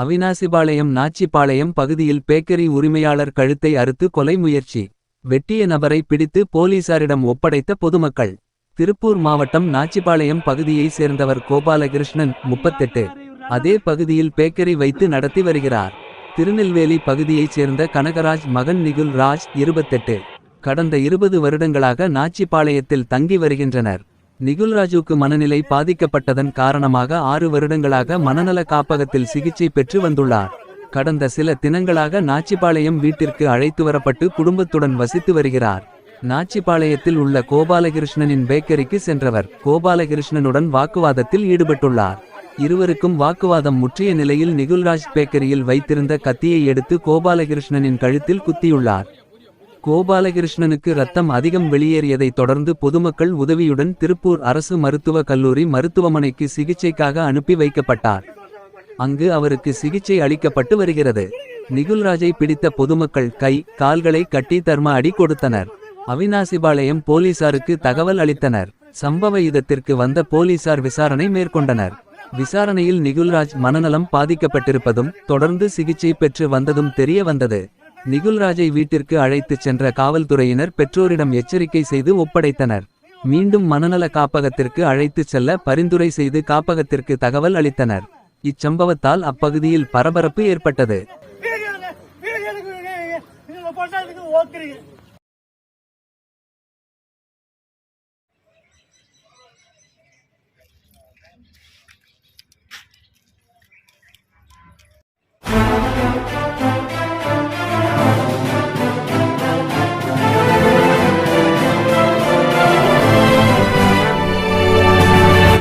அவினாசிபாளையம் நாச்சிபாளையம் பகுதியில் பேக்கரி உரிமையாளர் கழுத்தை அறுத்து கொலை முயற்சி. வெட்டிய நபரை பிடித்து போலீசாரிடம் ஒப்படைத்த பொதுமக்கள். திருப்பூர் மாவட்டம் நாச்சிபாளையம் பகுதியைச் சேர்ந்தவர் கோபாலகிருஷ்ணன் முப்பத்தெட்டு. அதே பகுதியில் பேக்கரி வைத்து நடத்தி வருகிறார். திருநெல்வேலி பகுதியைச் சேர்ந்த கனகராஜ் மகன் நிகுல் ராஜ் இருபத்தெட்டு. கடந்த இருபது வருடங்களாக நாச்சிபாளையத்தில் தங்கி வருகின்றனர். நிகுல்ராஜுக்கு மனநிலை பாதிக்கப்பட்டதன் காரணமாக ஆறு வருடங்களாக மனநல காப்பகத்தில் சிகிச்சை பெற்று வந்துள்ளார். கடந்த சில தினங்களாக நாச்சிபாளையம் வீட்டிற்கு அழைத்து வரப்பட்டு குடும்பத்துடன் வசித்து வருகிறார். நாச்சிபாளையத்தில் உள்ள கோபாலகிருஷ்ணனின் பேக்கரிக்கு சென்றவர் கோபாலகிருஷ்ணனுடன் வாக்குவாதத்தில் ஈடுபட்டுள்ளார். இருவருக்கும் வாக்குவாதம் முற்றிய நிலையில் நிகுல்ராஜ் பேக்கரியில் வைத்திருந்த கத்தியை எடுத்து கோபாலகிருஷ்ணனின் கழுத்தில் குத்தியுள்ளார். கோபாலகிருஷ்ணனுக்கு ரத்தம் அதிகம் வெளியேறியதைத் தொடர்ந்து பொதுமக்கள் உதவியுடன் திருப்பூர் அரசு மருத்துவக் கல்லூரி மருத்துவமனைக்கு சிகிச்சைக்காக அனுப்பி வைக்கப்பட்டார். அங்கு அவருக்கு சிகிச்சை அளிக்கப்பட்டு வருகிறது. நிகுல்ராஜை பிடித்த பொதுமக்கள் கை கால்களை கட்டி தர்ம அடி கொடுத்தனர். அவினாசிபாளையம் போலீசாருக்கு தகவல் அளித்தனர். சம்பவ யுதத்திற்கு வந்த போலீசார் விசாரணை மேற்கொண்டனர். விசாரணையில் நிகுல்ராஜ் மனநலம் பாதிக்கப்பட்டிருப்பதும் தொடர்ந்து சிகிச்சை பெற்று வந்ததும் தெரிய வந்தது நிகுல்ராஜை வீட்டிற்கு அழைத்துச் சென்ற காவல்துறையினர் பெற்றோரிடம் எச்சரிக்கை செய்து ஒப்படைத்தனர். மீண்டும் மனநல காப்பகத்திற்கு அழைத்துச் செல்ல பரிந்துரை செய்து காப்பகத்திற்கு தகவல் அளித்தனர். இச்சம்பவத்தால் அப்பகுதியில் பரபரப்பு ஏற்பட்டது.